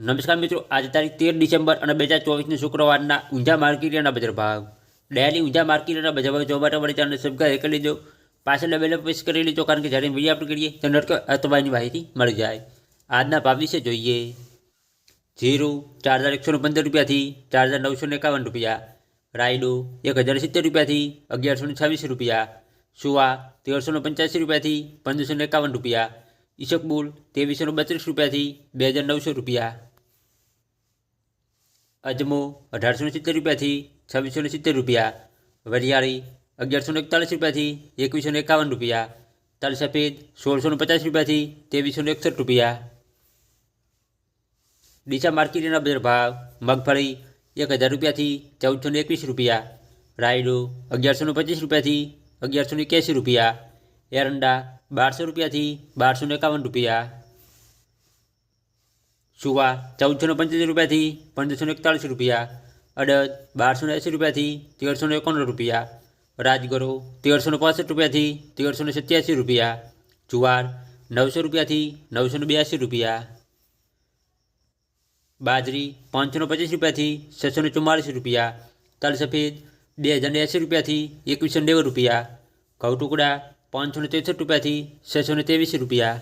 નમસ્કાર મિત્રો, આજે તારીખ તેર ડિસેમ્બર અને બે હજાર ચોવીસની શુક્રવારના ઊંઝા માર્કેટના બજાર ભાવ. ડેલી ઊંઝા માર્કેટના બજાર ભાવ જોવા માટે અમારી ચેનલ સબસ્ક્રાઈબ કરી લેજો. પાછળ ડબલ પ્રેસ કરી લેજો, કારણ કે જ્યારે વીડિયો આપણે કરીએ, તો નટકો અથવાની માહિતી મળી જાય. આજના ભાવ વિશે જોઈએ. જીરું ચાર હજાર એકસો પંદર રૂપિયાથી ચાર હજાર નવસો એકાવન રૂપિયા. રાયડો એક હજાર સિત્તેર રૂપિયાથી અગિયારસો છવ્વીસ રૂપિયા. સુવા તેરસો પંચ્યાસી રૂપિયાથી પંદરસો એકાવન રૂપિયા. ઈશકબુલ તેવીસો બત્રીસ રૂપિયાથી બે હજાર નવસો રૂપિયા. અજમો અઢારસો ને સિત્તેર રૂપિયાથી છવ્વીસો ને સિત્તેર રૂપિયા, વરિયાળી અગિયારસો ને એકતાલીસ રૂપિયાથી એકવીસો ને એકાવન રૂપિયા તલ સફેદ સોળસો ને પચાસ રૂપિયાથી ત્રેવીસો ને એકસઠ રૂપિયા. ડીસા માર્કેટના બજાર ભાવ, મગફળી એક હજાર રૂપિયાથી ચૌદસો ને એકવીસ રૂપિયા, રાયડો અગિયારસો ને પચીસ રૂપિયાથી અગિયારસો ને એક્યાસી રૂપિયા, એરંડા બારસો રૂપિયાથી બારસો ને એકાવન રૂપિયા સુવા ચૌદસો ને પંચોતેર રૂપિયાથી પંદરસો એકતાળીસ રૂપિયા, અડદ બારસો એંસી રૂપિયાથી તેરસો એકોતેર રૂપિયા, રાજગરો તેરસો પાસઠ રૂપિયાથી તેરસો સત્યાસી રૂપિયા, જુવાર નવસો રૂપિયાથી નવસો બ્યાસી રૂપિયા, બાજરી પાંચસો ને પચીસ રૂપિયાથી છસો ને ચુમ્માળીસ રૂપિયા તલ સફેદ બે હજાર ને એંસી રૂપિયાથી એકવીસો નેવું રૂપિયા, ઘઉં ટુકડા પાંચસો ત્રેસઠ રૂપિયાથી છસો ને ત્રેવીસ રૂપિયા